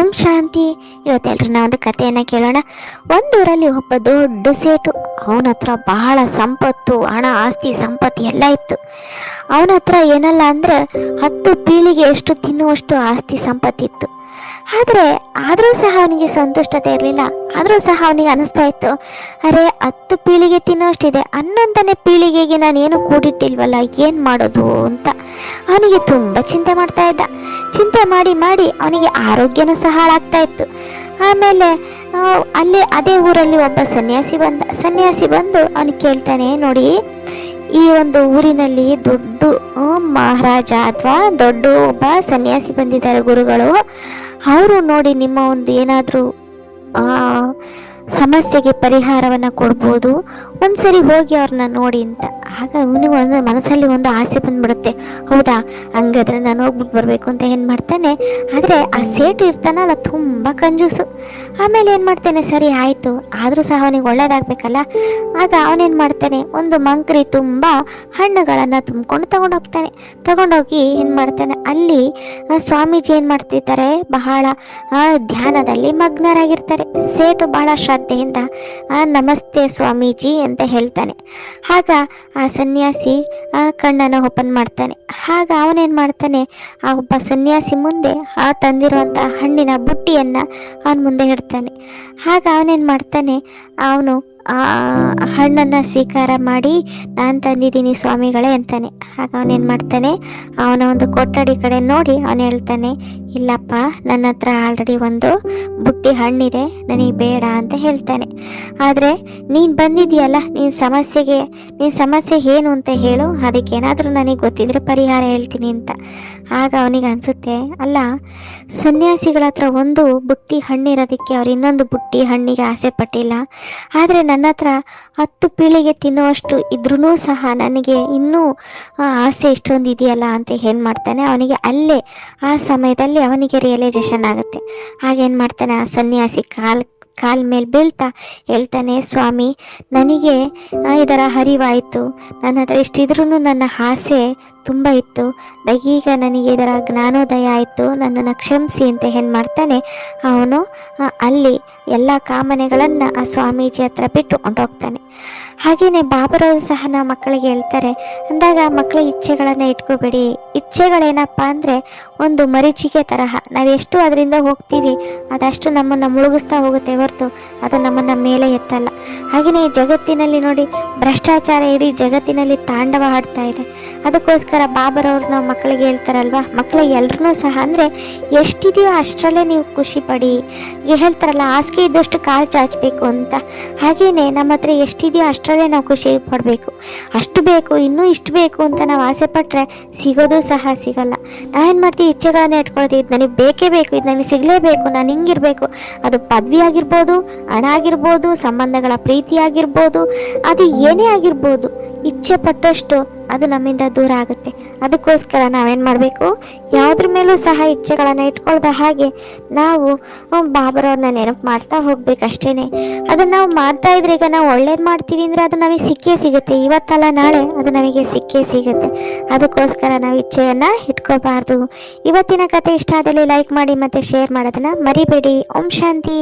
ಓಂ ಶಾಂತಿ. ಇವತ್ತೆಲ್ಲರೂ ನಾವು ಒಂದು ಕಥೆಯನ್ನು ಕೇಳೋಣ. ಒಂದೂರಲ್ಲಿ ಒಬ್ಬ ದೊಡ್ಡ ಸೇಟು, ಅವನ ಹತ್ರ ಬಹಳ ಸಂಪತ್ತು, ಹಣ, ಆಸ್ತಿ, ಸಂಪತ್ತು ಎಲ್ಲ ಇತ್ತು. ಅವನ ಹತ್ರ ಏನಲ್ಲ ಅಂದ್ರೆ ಹತ್ತು ಪೀಳಿಗೆ ಎಷ್ಟು ತಿನ್ನುವಷ್ಟು ಆಸ್ತಿ ಸಂಪತ್ತಿತ್ತು. ಆದರೆ ಆದರೂ ಸಹ ಅವನಿಗೆ ಸಂತುಷ್ಟತೆ ಇರಲಿಲ್ಲ. ಆದರೂ ಸಹ ಅವನಿಗೆ ಅನಿಸ್ತಾ ಇತ್ತು, ಅರೆ, ಹತ್ತು ಪೀಳಿಗೆ ತಿನ್ನೋಷ್ಟಿದೆ, ಹನ್ನೊಂದನೇ ಪೀಳಿಗೆಗೆ ನಾನು ಏನು ಕೂಡಿಟ್ಟಿಲ್ವಲ್ಲ, ಏನು ಮಾಡೋದು? ಅಂತ ಅವನಿಗೆ ತುಂಬ ಚಿಂತೆ ಮಾಡ್ತಾ ಇದ್ದ. ಚಿಂತೆ ಮಾಡಿ ಮಾಡಿ ಅವನಿಗೆ ಆರೋಗ್ಯನೂ ಸಹ ಹಾಳಾಗ್ತಾ ಇತ್ತು. ಆಮೇಲೆ ಅಲ್ಲೇ ಅದೇ ಊರಲ್ಲಿ ಒಬ್ಬ ಸನ್ಯಾಸಿ ಬಂದ. ಸನ್ಯಾಸಿ ಬಂದು ಅವನಿಗೆ ಕೇಳ್ತಾನೆ, ನೋಡಿ ಈ ಒಂದು ಊರಿನಲ್ಲಿ ದೊಡ್ಡ ಮಹಾರಾಜ ಅಥವಾ ದೊಡ್ಡ ಒಬ್ಬ ಸನ್ಯಾಸಿ ಬಂದಿದ್ದಾರೆ ಗುರುಗಳು. ಅವರು ನೋಡಿ ನಿಮ್ಮ ಒಂದು ಏನಾದರೂ ಸಮಸ್ಯೆಗೆ ಪರಿಹಾರವನ್ನು ಕೊಡ್ಬೋದು. ಒಂದ್ಸರಿ ಹೋಗಿ ಅವ್ರನ್ನ ನೋಡಿ ಅಂತ. ಆಗ ಅವನಿಗೆ ಒಂದು ಮನಸ್ಸಲ್ಲಿ ಒಂದು ಆಸೆ ಬಂದ್ಬಿಡುತ್ತೆ. ಹೌದಾ? ಹಂಗಾದ್ರೆ ನಾನು ಹೋಗ್ಬಿಟ್ಟು ಬರಬೇಕು ಅಂತ ಏನು ಮಾಡ್ತಾನೆ? ಆದರೆ ಆ ಸೇಟು ಇರ್ತಾನಲ್ಲ, ತುಂಬ ಕಂಜೂಸು. ಆಮೇಲೆ ಏನು ಮಾಡ್ತಾನೆ? ಸರಿ, ಆಯಿತು. ಆದರೂ ಸಹ ಅವನಿಗೆ ಒಳ್ಳೇದಾಗಬೇಕಲ್ಲ? ಆಗ ಅವನೇನು ಮಾಡ್ತಾನೆ? ಒಂದು ಮಂಕ್ರಿ ತುಂಬ ಹಣ್ಣುಗಳನ್ನು ತುಂಬಿಕೊಂಡು ತಗೊಂಡೋಗ್ತಾನೆ. ತಗೊಂಡೋಗಿ ಏನು ಮಾಡ್ತಾನೆ? ಅಲ್ಲಿ ಸ್ವಾಮೀಜಿ ಏನು ಮಾಡ್ತಿದ್ದಾರೆ ಬಹಳ ಧ್ಯಾನದಲ್ಲಿ ಮಗ್ನರಾಗಿರ್ತಾರೆ. ಸೇಟು ಬಹಳ ಶ್ರದ್ಧೆಯಿಂದ ನಮಸ್ತೆ ಸ್ವಾಮೀಜಿ ಅಂತ ಹೇಳ್ತಾನೆ. ಆಗ ಆ ಸನ್ಯಾಸಿ ಕಣ್ಣನ್ನು ಓಪನ್ ಮಾಡ್ತಾನೆ. ಆಗ ಅವನೇನು ಮಾಡ್ತಾನೆ? ಆ ಒಬ್ಬ ಸನ್ಯಾಸಿ ಮುಂದೆ, ಆ ತಂದಿರುವಂಥ ಹಣ್ಣಿನ ಬುಟ್ಟಿಯನ್ನು ಅವನ ಮುಂದೆ ಇಡ್ತಾನೆ. ಆಗ ಅವನೇನು ಮಾಡ್ತಾನೆ? ಅವನು ಹಣ್ಣನ್ನು ಸ್ವೀಕಾರ ಮಾಡಿ ನಾನು ತಂದಿದ್ದೀನಿ ಸ್ವಾಮಿಗಳೇ ಅಂತಾನೆ. ಆಗ ಅವನೇನು ಮಾಡ್ತಾನೆ? ಅವನ ಒಂದು ಕೊಠಡಿ ಕಡೆ ನೋಡಿ ಅವನು ಹೇಳ್ತಾನೆ, ಇಲ್ಲಪ್ಪ, ನನ್ನ ಹತ್ರ ಆಲ್ರೆಡಿ ಒಂದು ಬುಟ್ಟಿ ಹಣ್ಣಿದೆ, ನನಗೆ ಬೇಡ ಅಂತ ಹೇಳ್ತಾನೆ. ಆದರೆ ನೀನು ಬಂದಿದೆಯಲ್ಲ ನಿನ್ನ ಸಮಸ್ಯೆಗೆ ನಿನ್ನ ಸಮಸ್ಯೆ ಏನು ಅಂತ ಹೇಳು, ಅದಕ್ಕೇನಾದರೂ ನನಗೆ ಗೊತ್ತಿದ್ರೆ ಪರಿಹಾರ ಹೇಳ್ತೀನಿ ಅಂತ. ಆಗ ಅವನಿಗೆ ಅನಿಸುತ್ತೆ, ಅಲ್ಲ ಸನ್ಯಾಸಿಗಳ ಹತ್ರ ಒಂದು ಬುಟ್ಟಿ ಹಣ್ಣಿರೋದಕ್ಕೆ ಅವ್ರು ಇನ್ನೊಂದು ಬುಟ್ಟಿ ಹಣ್ಣಿಗೆ ಆಸೆ ಪಟ್ಟಿಲ್ಲ. ಆದರೆ ನನ್ನ ಹತ್ರ ಹತ್ತು ಪೀಳಿಗೆ ತಿನ್ನುವಷ್ಟು ಇದ್ರೂ ಸಹ ನನಗೆ ಇನ್ನೂ ಆಸೆ ಇಷ್ಟೊಂದು ಇದೆಯಲ್ಲ ಅಂತ ಏನು ಮಾಡ್ತಾನೆ. ಅವನಿಗೆ ಅಲ್ಲೇ, ಆ ಸಮಯದಲ್ಲಿ ಅವನಿಗೆ ರಿಯಲೈಸೇಷನ್ ಆಗುತ್ತೆ. ಹಾಗೇನು ಮಾಡ್ತಾನೆ ಆ ಸನ್ಯಾಸಿ ಕಾಲ್ ಕಾಲ್ ಮೇಲೆ ಬೀಳ್ತಾ ಹೇಳ್ತಾನೆ, ಸ್ವಾಮಿ, ನನಗೆ ಇದರ ಹರಿವಾಯಿತು. ನನ್ನ ಹತ್ರ ಇಷ್ಟಿದ್ರೂ ನನ್ನ ಆಸೆ ತುಂಬ ಇತ್ತು. ಈಗ ನನಗೆ ಇದರ ಜ್ಞಾನೋದಯ ಆಯಿತು. ನನ್ನನ್ನು ಕ್ಷಮಿಸಿ ಅಂತ ಏನು ಮಾಡ್ತಾನೆ. ಅವನು ಅಲ್ಲಿ ಎಲ್ಲ ಕಾಮನೆಗಳನ್ನು ಆ ಸ್ವಾಮೀಜಿ ಹತ್ರ ಬಿಟ್ಟು ಹೊಂಟೋಗ್ತಾನೆ ಹಾಗೆಯೇ ಬಾಬರವರು ಸಹ ನಾವು ಮಕ್ಕಳಿಗೆ ಹೇಳ್ತಾರೆ, ಅಂದಾಗ ಮಕ್ಕಳ ಇಚ್ಛೆಗಳನ್ನು ಇಟ್ಕೋಬೇಡಿ. ಇಚ್ಛೆಗಳೇನಪ್ಪ ಅಂದರೆ ಒಂದು ಮರೀಚಿಕೆ ತರಹ. ನಾವೆಷ್ಟು ಅದರಿಂದ ಹೋಗ್ತೀವಿ, ಅದಷ್ಟು ನಮ್ಮನ್ನು ಮುಳುಗಿಸ್ತಾ ಹೋಗುತ್ತೆ ಹೊರತು ಅದು ನಮ್ಮನ್ನು ಮೇಲೆ ಎತ್ತಲ್ಲ. ಹಾಗೆಯೇ ಜಗತ್ತಿನಲ್ಲಿ ನೋಡಿ, ಭ್ರಷ್ಟಾಚಾರ ಇಡೀ ಜಗತ್ತಿನಲ್ಲಿ ತಾಂಡವ ಆಡ್ತಾ ಇದೆ. ಅದಕ್ಕೋಸ್ಕರ ಬಾಬರವ್ರು ನಾವು ಮಕ್ಕಳಿಗೆ ಹೇಳ್ತಾರಲ್ವಾ ಮಕ್ಕಳ ಎಲ್ರೂ ಸಹ ಅಂದರೆ ಎಷ್ಟಿದೆಯೋ ಅಷ್ಟರಲ್ಲೇ ನೀವು ಖುಷಿ ಪಡಿ. ಹೇಳ್ತಾರಲ್ಲ, ಹಾಸಿಗೆ ಇದ್ದಷ್ಟು ಕಾಲು ಚಾಚಬೇಕು ಅಂತ. ಹಾಗೇನೆ ನಮ್ಮ ಹತ್ರ ಎಷ್ಟಿದೆಯೋ ಅಷ್ಟರಲ್ಲೇ ನಾವು ಖುಷಿ ಪಡಬೇಕು. ಅಷ್ಟು ಬೇಕು, ಇನ್ನೂ ಇಷ್ಟು ಬೇಕು ಅಂತ ನಾವು ಆಸೆ ಪಟ್ಟರೆ ಸಿಗೋದು ಸಹ ಸಿಗಲ್ಲ. ನಾವೇನು ಮಾಡ್ತೀವಿ ಇಚ್ಛೆಗಳನ್ನ ಇಟ್ಕೊಳ್ತೀವಿ ಇದು ನನಗೆ ಬೇಕೇ ಬೇಕು, ಇದು ನನಗೆ ಸಿಗಲೇಬೇಕು ನಾನು ಹಿಂಗಿರಬೇಕು. ಅದು ಪದವಿ ಆಗಿರ್ಬೋದು, ಹಣ ಆಗಿರ್ಬೋದು, ಸಂಬಂಧಗಳ ಪ್ರೀತಿ ಆಗಿರ್ಬೋದು, ಅದು ಏನೇ ಆಗಿರ್ಬೋದು, ಇಚ್ಛೆ ಪಟ್ಟಷ್ಟು ಅದು ನಮ್ಮಿಂದ ದೂರ ಆಗುತ್ತೆ. ಅದಕ್ಕೋಸ್ಕರ ನಾವೇನು ಮಾಡಬೇಕು? ಯಾವುದ್ರ ಮೇಲೂ ಸಹ ಇಚ್ಛೆಗಳನ್ನು ಇಟ್ಕೊಳ್ದ ಹಾಗೆ ನಾವು ಬಾಬರವ್ರನ್ನ ನೆನಪು ಮಾಡ್ತಾ ಹೋಗ್ಬೇಕಷ್ಟೇ ಅದನ್ನು ನಾವು ಮಾಡ್ತಾ ಇದ್ರೆ ಈಗ ನಾವು ಒಳ್ಳೇದು ಮಾಡ್ತೀವಿ ಅಂದರೆ ಅದು ನಮಗೆ ಸಿಕ್ಕೇ ಸಿಗುತ್ತೆ. ಇವತ್ತಲ್ಲ ನಾಳೆ ಅದು ನಮಗೆ ಸಿಕ್ಕೇ ಸಿಗುತ್ತೆ. ಅದಕ್ಕೋಸ್ಕರ ನಾವು ಇಚ್ಛೆಯನ್ನು ಇಟ್ಕೋಬಾರ್ದು ಇವತ್ತಿನ ಕತೆ ಇಷ್ಟ ಆದಲ್ಲಿ ಲೈಕ್ ಮಾಡಿ ಮತ್ತು ಶೇರ್ ಮಾಡೋದನ್ನು ಮರಿಬೇಡಿ. ಓಂ ಶಾಂತಿ.